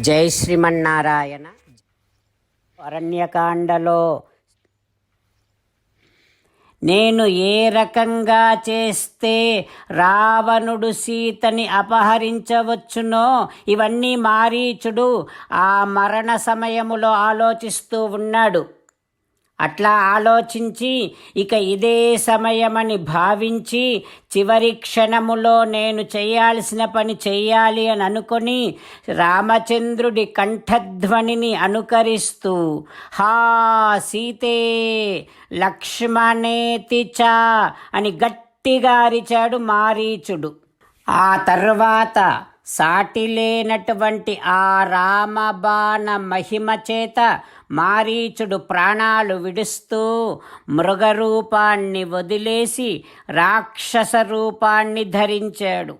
జై శ్రీమన్నారాయణ. అరణ్యకాండలో నేను ఏ రకంగా చేస్తే రావణుడు సీతని అపహరించవచ్చునో ఇవన్నీ మారీచుడు ఆ మరణ సమయములో ఆలోచిస్తూ ఉన్నాడు. అట్లా ఆలోచించి ఇక ఇదే సమయమని భావించి చివరి క్షణములో నేను చేయాల్సిన పని చెయ్యాలి అని అనుకొని రామచంద్రుడి కంఠధ్వనిని అనుకరిస్తూ హా సీతే లక్ష్మణేతి అని గట్టిగా అరిచాడు మారీచుడు. ఆ తర్వాత సాటిలేనటువంటి ఆ రామబాణ మహిమ చేత మారీచుడు ప్రాణాలు విడుస్తూ మృగరూపాన్ని వదిలేసి రాక్షస రూపాన్ని ధరించాడు.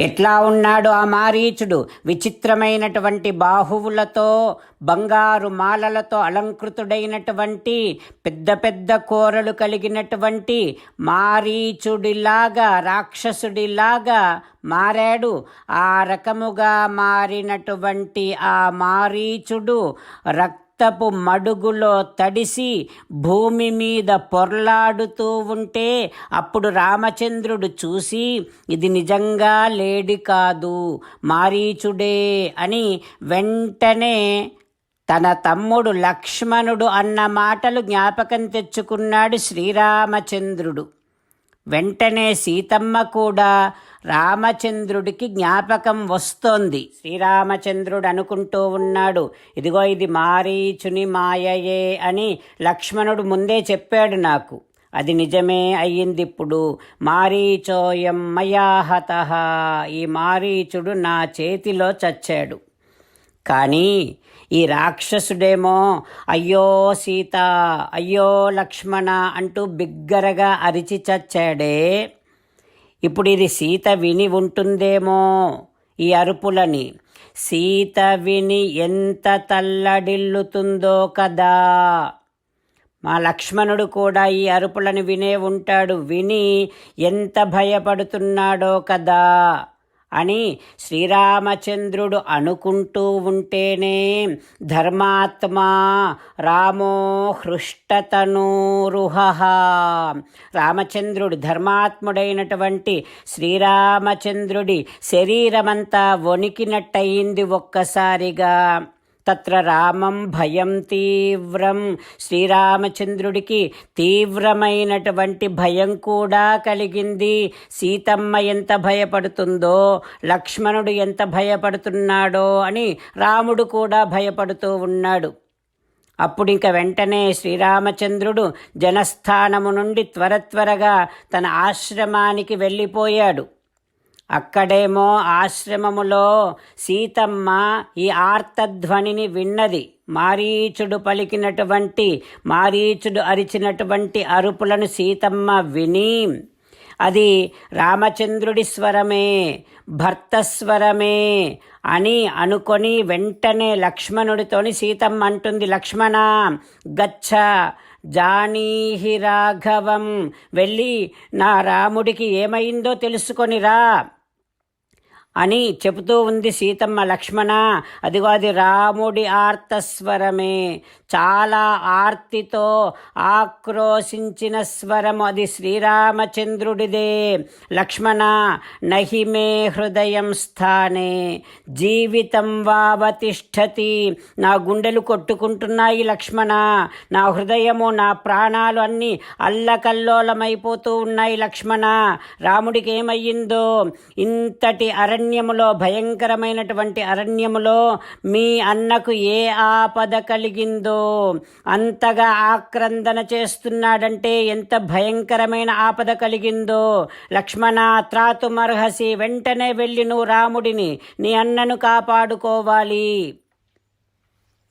ఎట్లా ఉన్నాడు ఆ మారీచుడు? విచిత్రమైనటువంటి బాహువులతో బంగారు మాలలతో అలంకృతుడైనటువంటి పెద్ద పెద్ద కూరలు కలిగినటువంటి మారీచుడిలాగా రాక్షసుడిలాగా మారాడు. ఆ రకముగా మారినటువంటి ఆ మారీచుడు రక్త రక్తపు మడుగులో తడిసి భూమి మీద పొర్లాడుతూ ఉంటే అప్పుడు రామచంద్రుడు చూసి ఇది నిజంగా లేడి కాదు మారీచుడే అని వెంటనే తన తమ్ముడు లక్ష్మణుడు అన్న మాటలు జ్ఞాపకం తెచ్చుకున్నాడు శ్రీరామచంద్రుడు. వెంటనే సీతమ్మ కూడా రామచంద్రుడికి జ్ఞాపకం వస్తోంది. శ్రీరామచంద్రుడు అనుకుంటూ ఉన్నాడు ఇదిగో ఇది మారీచుని మాయయే అని లక్ష్మణుడు ముందే చెప్పాడు నాకు. అది నిజమే అయ్యింది ఇప్పుడు మారీచోయం మయాహత. ఈ మారీచుడు నా చేతిలో చచ్చాడు. కానీ ఈ రాక్షసుడేమో అయ్యో సీత అయ్యో లక్ష్మణ అంటూ బిగ్గరగా అరిచి చచ్చాడే. ఇప్పుడు ఇది సీత విని ఉంటుందేమో ఈ అరుపులని. సీత విని ఎంత తల్లడిల్లుతుందో కదా. మా లక్ష్మణుడు కూడా ఈ అరుపులను వినే ఉంటాడు. విని ఎంత భయపడుతున్నాడో కదా. అని శ్రీరామచంద్రుడు అనుకుంటూ ఉంటేనే ధర్మాత్మా రామో హృష్టతనూరుహ రామచంద్రుడు ధర్మాత్ముడైనటువంటి శ్రీరామచంద్రుడి శరీరమంతా వణికినట్టయింది ఒక్కసారిగా. తత్ర రామం భయం తీవ్రం. శ్రీరామచంద్రుడికి తీవ్రమైనటువంటి భయం కూడా కలిగింది. సీతమ్మ ఎంత భయపడుతుందో లక్ష్మణుడు ఎంత భయపడుతున్నాడో అని రాముడు కూడా భయపడుతూ ఉన్నాడు. అప్పుడు ఇంక వెంటనే శ్రీరామచంద్రుడు జనస్థానము నుండి త్వర త్వరగా తన ఆశ్రమానికి వెళ్ళిపోయాడు. అక్కడేమో ఆశ్రమములో సీతమ్మ ఈ ఆర్తధ్వనిని విన్నది. మారీచుడు పలికినటువంటి మారీచుడు అరిచినటువంటి అరుపులను సీతమ్మ విని అది రామచంద్రుడి స్వరమే భర్త స్వరమే అని అనుకొని వెంటనే లక్ష్మణుడితోని సీతమ్మ అంటుంది లక్ష్మణ గచ్చ జానీహి రాఘవం వెళ్ళి నా రాముడికి ఏమైందో తెలుసుకొనిరా అని చెబుతూ ఉంది సీతమ్మ లక్ష్మణ. అదిగో అది రాముడి ఆర్తస్వరమే. చాలా ఆర్తితో ఆక్రోశించిన స్వరము అది శ్రీరామచంద్రుడిదే. లక్ష్మణ నహిమే హృదయం స్థానే. జీవితం వావతిష్టతి నా గుండెలు కొట్టుకుంటున్నాయి లక్ష్మణ. నా హృదయము నా ప్రాణాలు అన్నీ అల్లకల్లోలమైపోతూ ఉన్నాయి లక్ష్మణ. రాముడికి ఏమయ్యిందో ఇంతటి అరణ్య అరణ్యములో భయంకరమైనటువంటి అరణ్యములో మీ అన్నకు ఏ ఆపద కలిగిందో అంతగా ఆక్రందన చేస్తున్నాడంటే ఎంత భయంకరమైన ఆపద కలిగిందో. లక్ష్మణ త్రాతుమర్హసి వెంటనే వెళ్ళి నువ్వు రాముడిని నీ అన్నను కాపాడుకోవాలి.